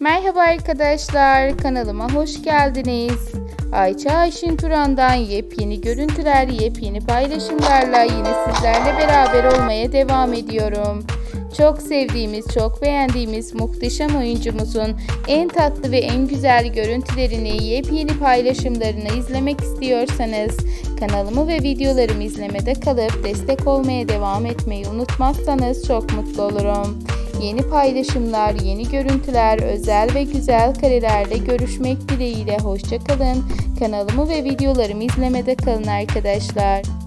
Merhaba arkadaşlar, kanalıma hoş geldiniz. Ayça Ayşin Turan'dan yepyeni görüntüler, yepyeni paylaşımlarla yine sizlerle beraber olmaya devam ediyorum. Çok sevdiğimiz, çok beğendiğimiz muhteşem oyuncumuzun en tatlı ve en güzel görüntülerini, yepyeni paylaşımlarını izlemek istiyorsanız kanalımı ve videolarımı izlemede kalıp destek olmaya devam etmeyi unutmazsanız çok mutlu olurum. Yeni paylaşımlar, yeni görüntüler, özel ve güzel karelerle görüşmek dileğiyle hoşçakalın. Kanalımı ve videolarımı izlemede kalın arkadaşlar.